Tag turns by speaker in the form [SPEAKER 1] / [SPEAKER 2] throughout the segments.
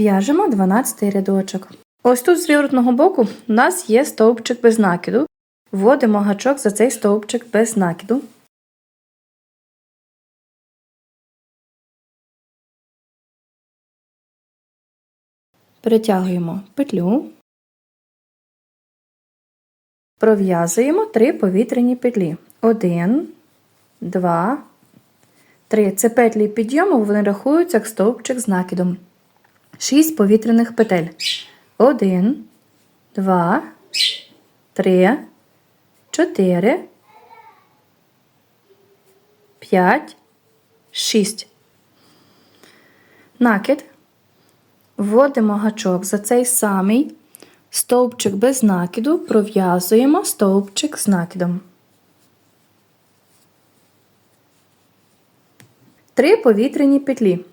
[SPEAKER 1] В'яжемо 12 рядочок. Ось тут з виворотного боку у нас є стовпчик без накиду. Вводимо гачок за цей стовпчик без накиду. Перетягуємо петлю. Пров'язуємо три повітряні петлі. Один, два, три. Це петлі підйому, вони рахуються як стовпчик з накидом. Шість повітряних петель. Один, два, три, чотири, п'ять, шість. Накид. Вводимо гачок за цей самий стовпчик без накиду, пров'язуємо стовпчик з накидом. Три повітряні петлі.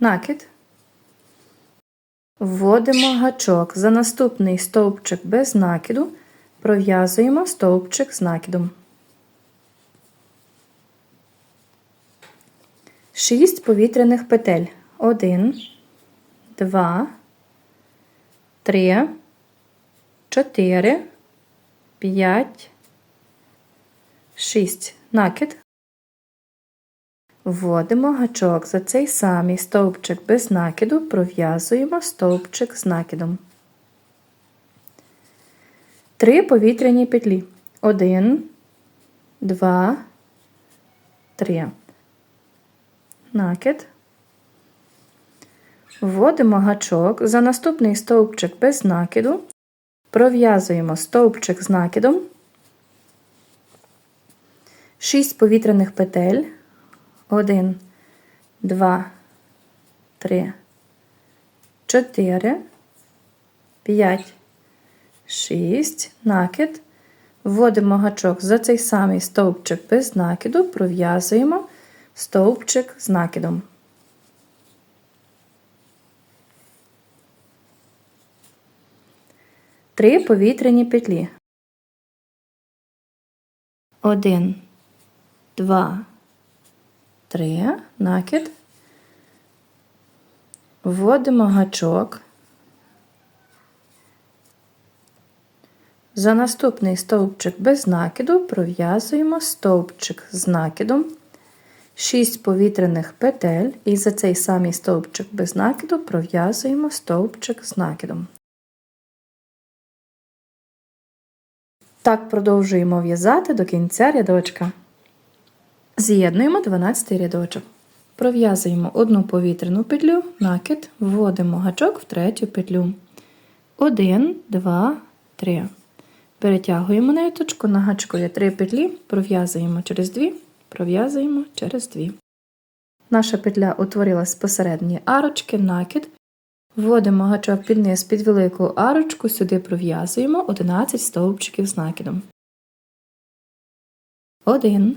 [SPEAKER 1] Накид. Вводимо гачок за наступний стовпчик без накиду, пров'язуємо стовпчик з накидом. 6 повітряних петель. 1, 2, 3, 4, 5, 6. Накид. Вводимо гачок за цей самий стовпчик без накиду, пров'язуємо стовпчик з накидом. Три повітряні петлі. 1, 2, 3 накид. Вводимо гачок за наступний стовпчик без накиду, пров'язуємо стовпчик з накидом, 6 повітряних петель, 1, 2, 3, 4, 5, 6, накид. Вводимо гачок за цей самий стовпчик без накиду, пров'язуємо стовпчик з накидом. Три повітряні петлі. Один, два, три, накид. Вводимо гачок. За наступний стовпчик без накиду пров'язуємо стовпчик з накидом 6 повітряних петель і за цей самий стовпчик без накиду пров'язуємо стовпчик з накидом. Так продовжуємо в'язати до кінця рядочка. З'єднуємо 12 рядочок. Пров'язуємо одну повітряну петлю, накид, вводимо гачок в третю петлю. 1, 2, 3. Перетягуємо ниточку, на гачку є 3 петлі, пров'язуємо через 2 пров'язуємо через дві. Наша петля утворилась посередині арочки, накид. Вводимо гачок під низ під велику арочку, сюди пров'язуємо 11 стовпчиків з накидом. 1,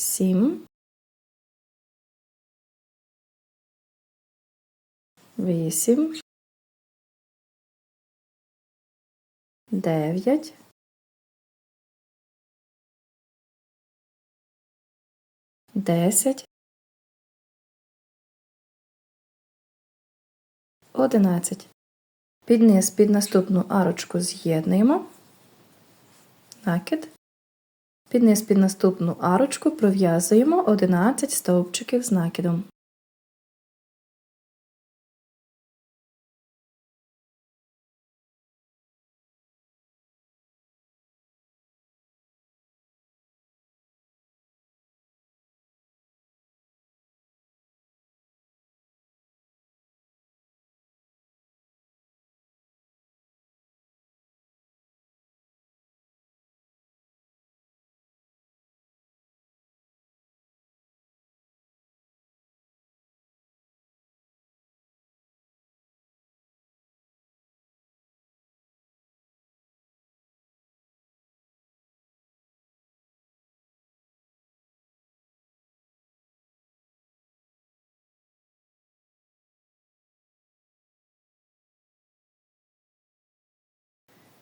[SPEAKER 1] сім, вісім, дев'ять, десять, одинадцять. Під низ під наступну арочку з'єднуємо, накид. Під низ під наступну арочку пров'язуємо 11 стовпчиків з накидом.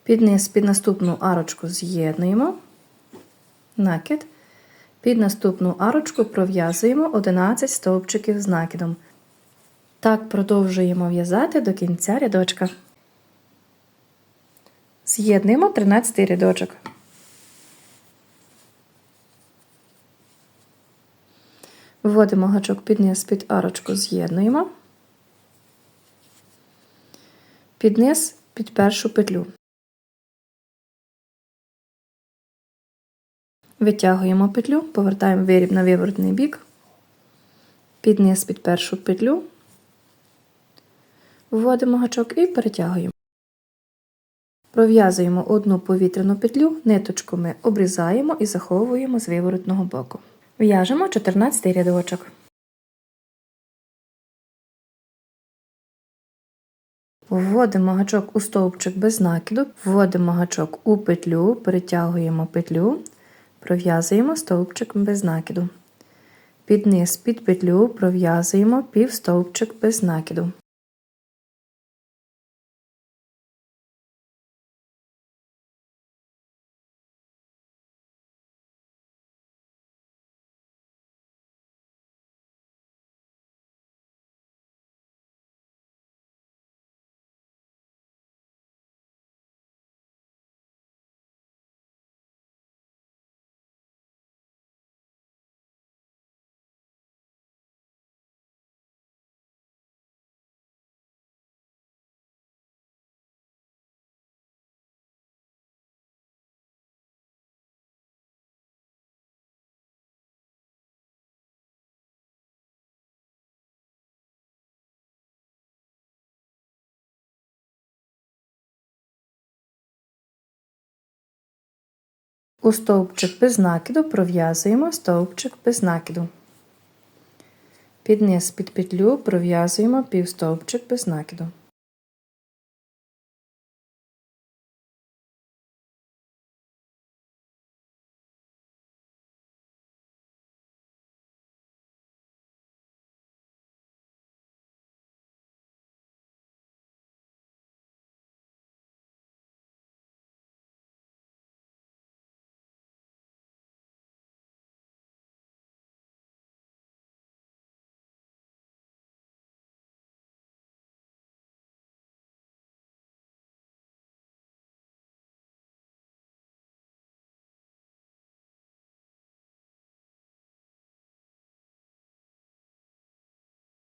[SPEAKER 1] Під низ під наступну арочку з'єднуємо накид. Під наступну арочку пров'язуємо 11 стовпчиків з накидом. Так продовжуємо в'язати до кінця рядочка. З'єднуємо 13 рядочок. Вводимо гачок під низ під арочку, з'єднуємо. Під низ під першу петлю. Витягуємо петлю, повертаємо виріб на виворотний бік, під низ під першу петлю, вводимо гачок і перетягуємо. Пров'язуємо одну повітряну петлю, ниточку ми обрізаємо і заховуємо з виворотного боку. В'яжемо 14 рядочок. Вводимо гачок у стовпчик без накиду, вводимо гачок у петлю, перетягуємо петлю, пров'язуємо стовпчик без накиду. Під низ під петлю пров'язуємо півстовпчик без накиду. У стовпчик без накиду пров'язуємо стовпчик без накиду. Під низ під петлю пров'язуємо півстовпчик без накиду.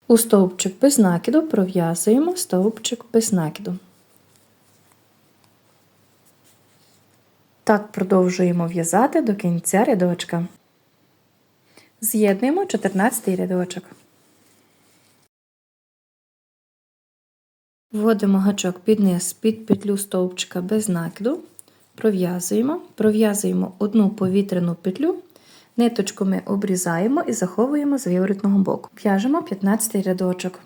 [SPEAKER 1] У стовпчик без накиду пров'язуємо стовпчик без накиду. Так продовжуємо в'язати до кінця рядочка. З'єднуємо 14 рядочок. Вводимо гачок під низ під петлю стовпчика без накиду, пров'язуємо, пров'язуємо одну повітряну петлю Ниточку ми обрізаємо і заховуємо з виворотного боку. В'яжемо 15 рядочок.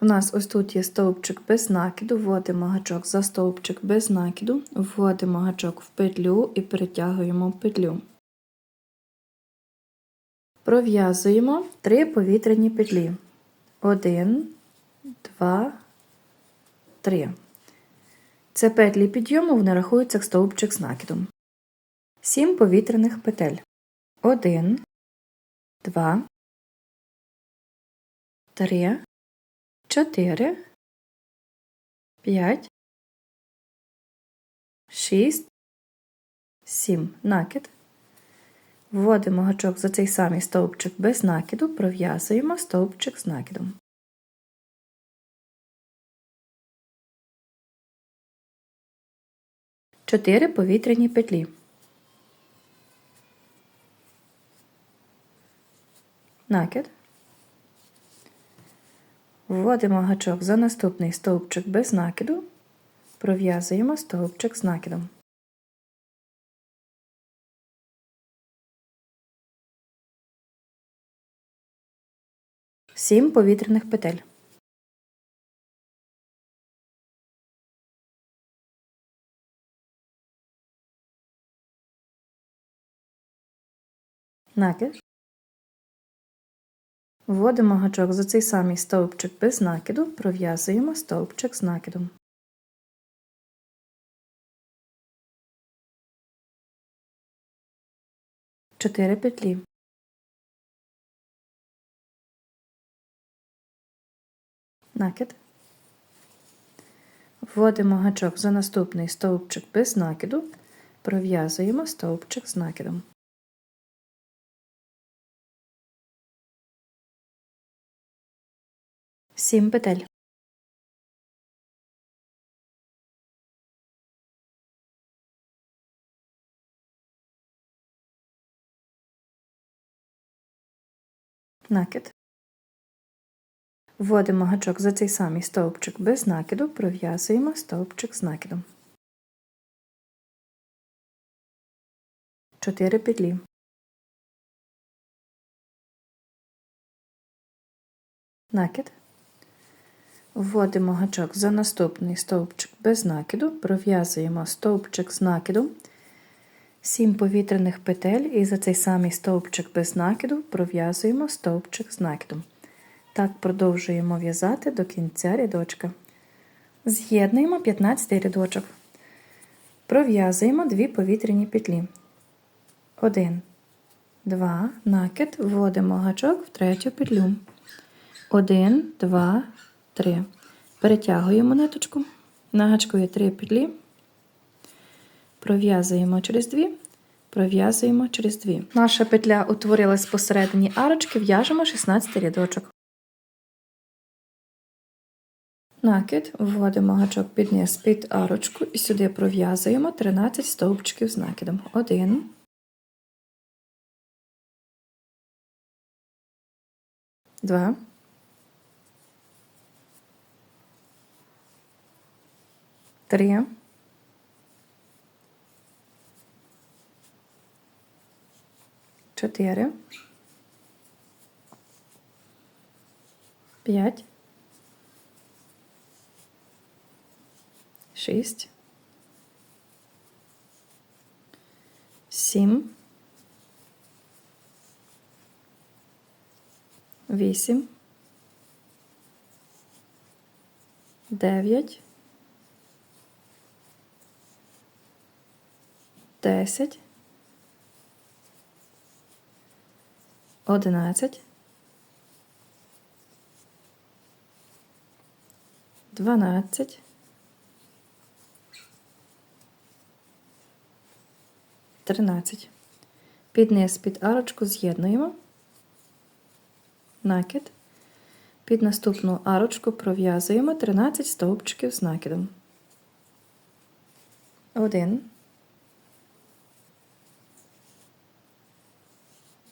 [SPEAKER 1] У нас ось тут є стовпчик без накиду, вводимо гачок за стовпчик без накиду, вводимо гачок в петлю і перетягуємо петлю. Пров'язуємо три повітряні петлі. Один, два, три. Це петлі підйому вони рахуються як стовпчик з накидом. Сім повітряних петель. Один, два, три, чотири, п'ять, шість, сім. Накид. Вводимо гачок за цей самий стовпчик без накиду, пров'язуємо стовпчик з накидом. 4 повітряні петлі. Накид. Вводимо гачок за наступний стовпчик без накиду, пров'язуємо стовпчик з накидом. Сім повітряних петель. Накид, Вводимо гачок за цей самий стовпчик без накиду, пров'язуємо стовпчик з накидом. Чотири петлі. Накид. Вводимо гачок за наступний стовпчик без накиду, пров'язуємо стовпчик з накидом. Сім петель. Накид. Вводимо гачок за цей самий стовпчик без накиду, пров'язуємо стовпчик з накидом. 4 петлі. Накид. Вводимо гачок за наступний стовпчик без накиду, пров'язуємо стовпчик з накидом, 7 повітряних петель і за цей самий стовпчик без накиду пров'язуємо стовпчик з накидом. Так продовжуємо в'язати до кінця рядочка. З'єднуємо 15 рядочок. Пров'язуємо дві повітряні петлі. 1, 2, накид, вводимо гачок в третю петлю. 1, 2, 3. Перетягуємо ниточку. На гачку є 3 петлі. Пров'язуємо через 2, пров'язуємо через 2. Наша петля утворилась посередині арочки, в'яжемо 16 рядочок. Накид, вводимо гачок під низ під арочку і сюди пров'язуємо 13 стовпчиків з накидом. 1, 2, 3, 4, 5, шість, сім, вісім, дев'ять, десять, одинадцять, дванадцять. 13. Під низ під арочку з'єднуємо, накид. Під наступну арочку пров'язуємо 13 стовпчиків з накидом. 1,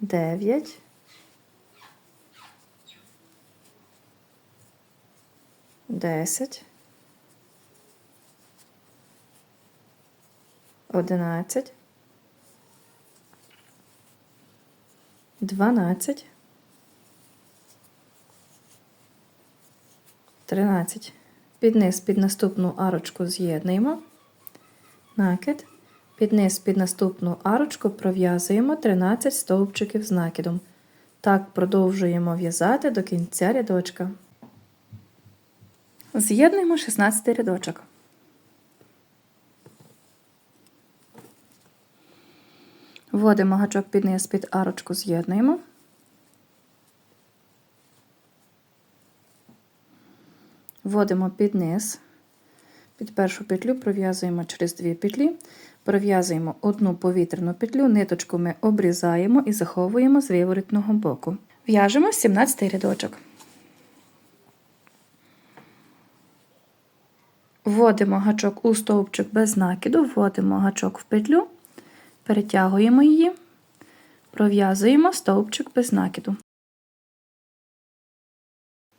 [SPEAKER 1] дев'ять, десять, одинадцять. 12, 13. Під низ під наступну арочку з'єднуємо, накид, під низ під наступну арочку пров'язуємо 13 стовпчиків з накидом. Так продовжуємо в'язати до кінця рядочка. З'єднуємо 16 рядочок. Вводимо гачок під низ під арочку, з'єднуємо. Вводимо під низ, під першу петлю пров'язуємо через дві петлі, пров'язуємо одну повітряну петлю, ниточку ми обрізаємо і заховуємо з виворотного боку. В'яжемо 17 рядочок. Вводимо гачок у стовпчик без накиду, вводимо гачок в петлю. Перетягуємо її, пров'язуємо стовпчик без накиду.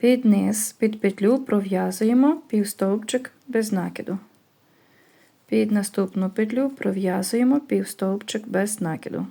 [SPEAKER 1] Під низ, під петлю пров'язуємо півстовпчик без накиду. Під наступну петлю пров'язуємо півстовпчик без накиду.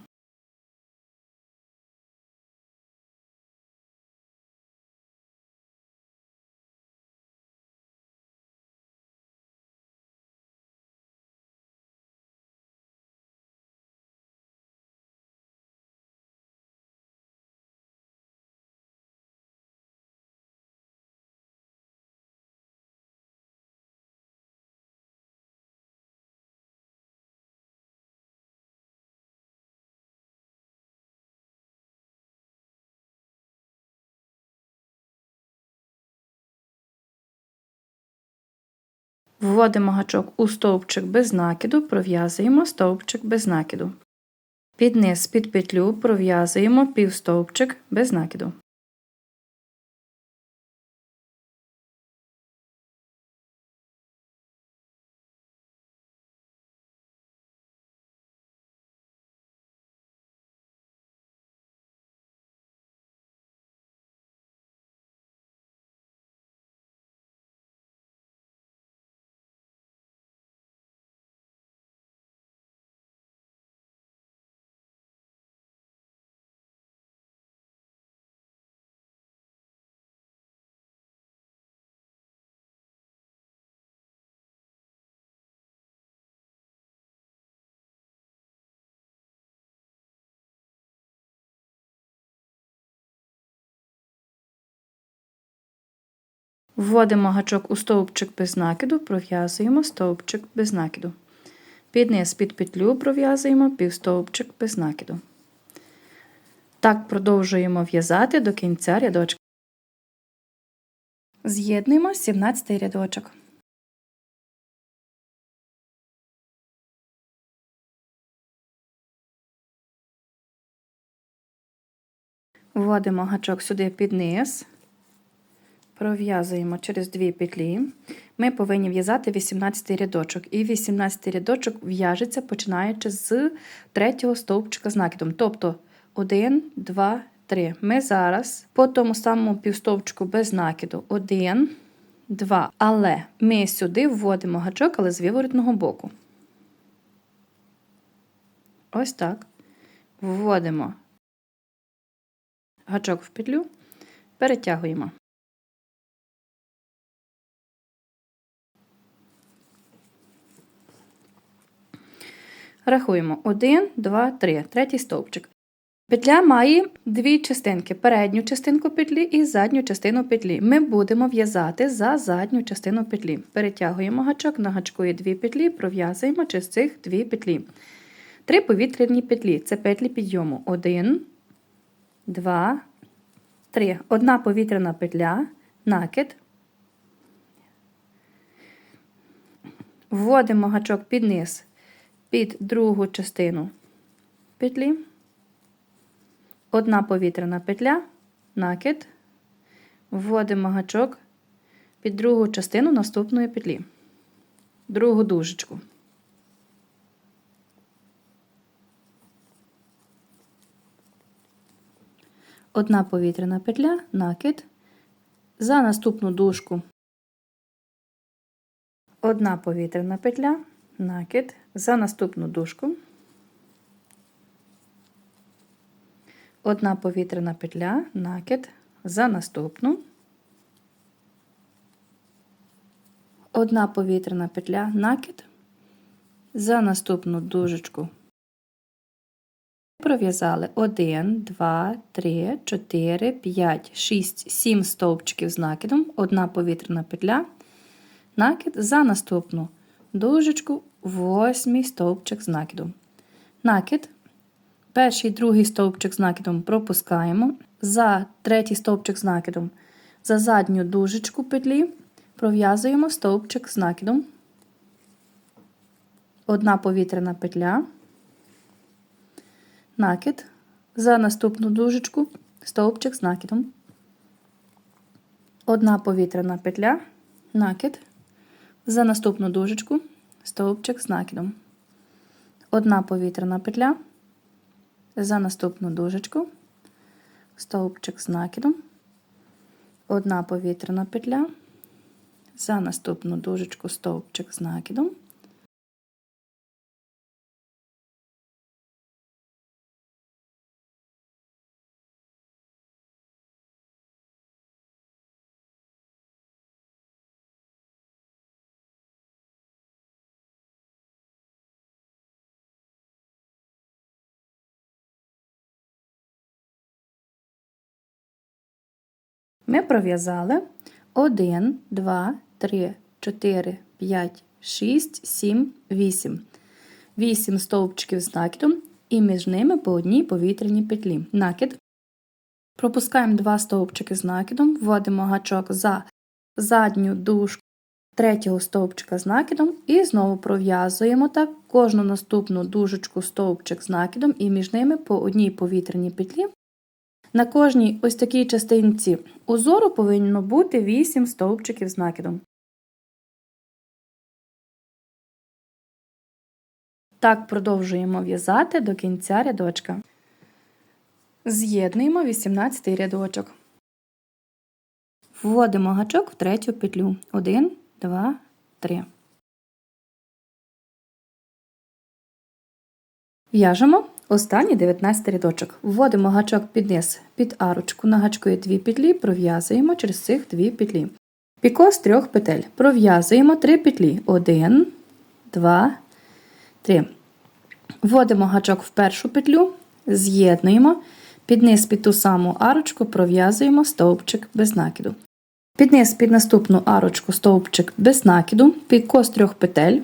[SPEAKER 1] Вводимо гачок у стовпчик без накиду, пров'язуємо стовпчик без накиду. Під низ під петлю пров'язуємо півстовпчик без накиду. Вводимо гачок у стовпчик без накиду, пров'язуємо стовпчик без накиду. Під низ під петлю пров'язуємо півстовпчик без накиду. Так продовжуємо в'язати до кінця рядочка. З'єднуємо 17 рядочок. Вводимо гачок сюди під низ, пров'язуємо через дві петлі. Ми повинні в'язати 18 рядочок. І 18 рядочок в'яжеться починаючи з третього стовпчика з накидом. Тобто 1, 2, 3. Ми зараз по тому самому півстовпчику без накиду 1, 2. Але ми сюди вводимо гачок, але з виворотного боку. Ось так. Вводимо гачок в петлю, перетягуємо. Рахуємо 1, 2, 3, третій стовпчик. Петля має дві частинки: передню частинку петлі і задню частину петлі. Ми будемо в'язати за задню частину петлі. Перетягуємо гачок, на гачку є дві петлі, пров'язуємо через цих дві петлі. Три повітряні петлі це петлі підйому. 1, 2, 3. Одна повітряна петля, накид. Вводимо гачок під низ, під другу частину петлі. Одна повітряна петля, накид. Вводимо гачок під другу частину наступної петлі, другу дужечку. Одна повітряна петля, накид. За наступну дужку. Одна повітряна петля, накид. За наступну дужку. Одна повітряна петля, накид. За наступну. Одна повітряна петля, накид. За наступну дужечку Пров'язали 1, 2, 3, 4, 5, 6, 7 стовпчиків з накидом, одна повітряна петля, накид за наступну дужечку, восьмий стовпчик з накидом. Накид, перший другий стовпчик з накидом пропускаємо, за третій стовпчик з накидом, за задню дужечку петлі пров'язуємо стовпчик з накидом, одна повітряна петля. Накид, за наступну дужечку стовпчик з накидом, одна повітряна петля, накид, за наступну дужечку стовпчик з накидом, одна повітряна петля, за наступну дужечку, стовпчик з накидом, одна повітряна петля, за наступну дужечку стовпчик з накидом. Ми пров'язали 1, 2, 3, 4, 5, 6, 7, 8. 8 стовпчиків з накидом і між ними по одній повітряній петлі. Накид. Пропускаємо 2 стовпчики з накидом, вводимо гачок за задню дужку третього стовпчика з накидом і знову пров'язуємо так кожну наступну дужечку стовпчик з накидом і між ними по одній повітряній петлі на кожній ось такій частинці узору повинно бути 8 стовпчиків з накидом. Так продовжуємо в'язати до кінця рядочка. З'єднуємо 18 рядочок. Вводимо гачок в третю петлю. 1, 2, 3. В'яжемо останній 19 рядочок. Вводимо гачок під низ під арочку, на гачку є дві петлі, пров'язуємо через цих дві петлі. Піко з трьох петель. Пров'язуємо три петлі. 1, 2, 3. Вводимо гачок в першу петлю, з'єднуємо, під низ під ту саму арочку пров'язуємо стовпчик без накиду. Під низ під наступну арочку стовпчик без накиду, піко з трьох петель.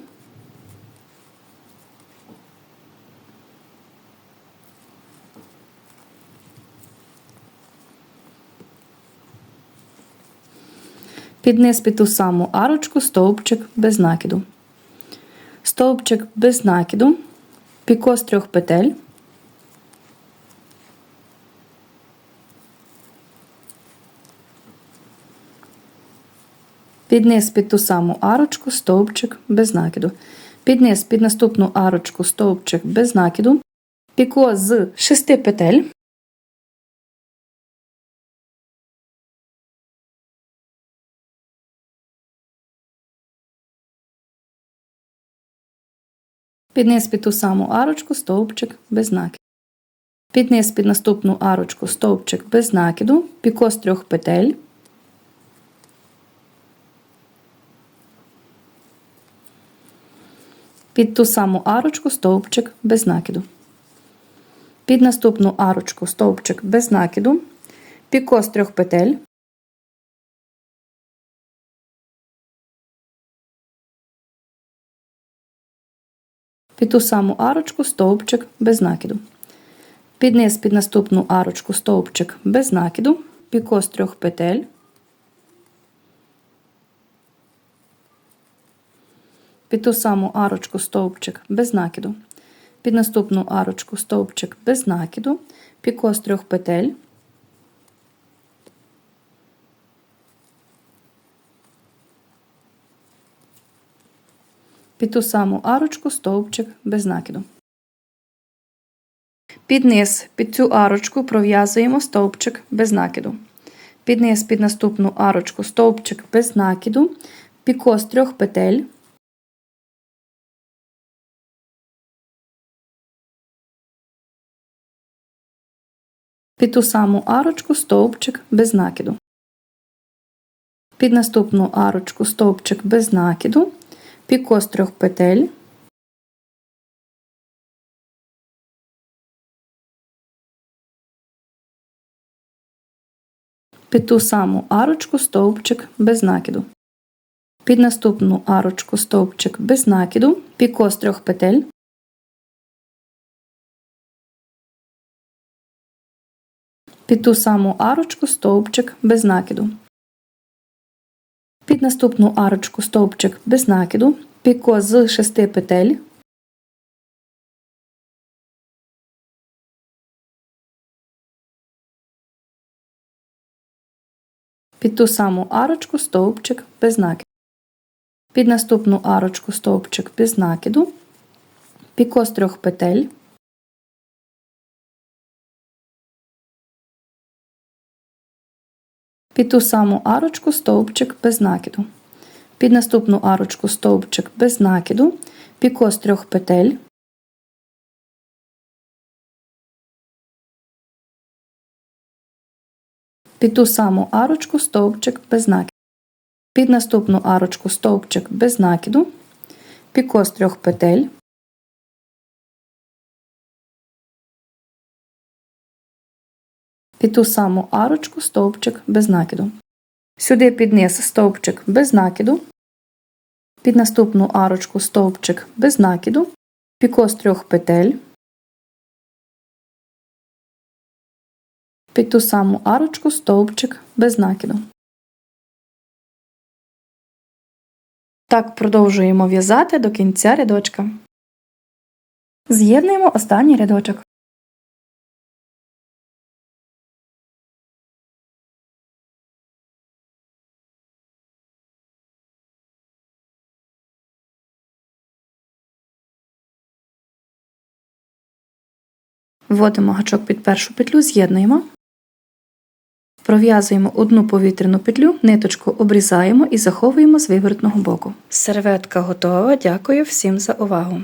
[SPEAKER 1] Під під ту саму арочку стовпчик без накиду. Стовпчик без накиду, піко з трьох петель. Під під ту саму арочку стовпчик без накиду. Під під наступну арочку стовпчик без накиду. Піко з шести петель. Під під ту саму арочку стовпчик без накиду. Під під наступну арочку стовпчик без накиду, піко з трьох петель. Під ту саму арочку стовпчик без накиду. Під наступну арочку стовпчик без накиду, піко з трьох петель. Під ту саму арочку стовпчик без накиду. Під під наступну арочку стовпчик без накиду, піко з трьох петель. Під ту саму арочку стовпчик без накиду. Під наступну арочку стовпчик без накиду, піко з трьох петель. Під ту саму арочку стовпчик без накиду. Під низ під цю арочку пров'язуємо стовпчик без накиду. Під низ під наступну арочку стовпчик без накиду, піко з трьох петель. Під ту саму арочку стовпчик без накиду. Під наступну арочку стовпчик без накиду, піко з трьох петель. Під ту саму арочку стовпчик без накиду. Під наступну арочку стовпчик без накиду, піко з трьох петель. Під ту саму арочку стовпчик без накиду. Під наступну арочку стовпчик без накиду, піко з шести петель. Під ту саму арочку стовпчик без накиду. Під наступну арочку стовпчик без накиду, піко з трьох петель. Під ту саму арочку стовпчик без накиду. Під наступну арочку стовпчик без накиду, піко з трьох петель. Під ту саму арочку стовпчик без накиду. Під наступну арочку стовпчик без накиду, піко з трьох петель. Під ту саму арочку стовпчик без накиду. Сюди під низ стовпчик без накиду. Під наступну арочку стовпчик без накиду, піко з трьох петель. Під ту саму арочку стовпчик без накиду. Так продовжуємо в'язати до кінця рядочка. З'єднуємо останній рядочок. Вводимо гачок під першу петлю, з'єднуємо. Пров'язуємо одну повітряну петлю, ниточку обрізаємо і заховуємо з виворотного боку. Серветка готова. Дякую всім за увагу!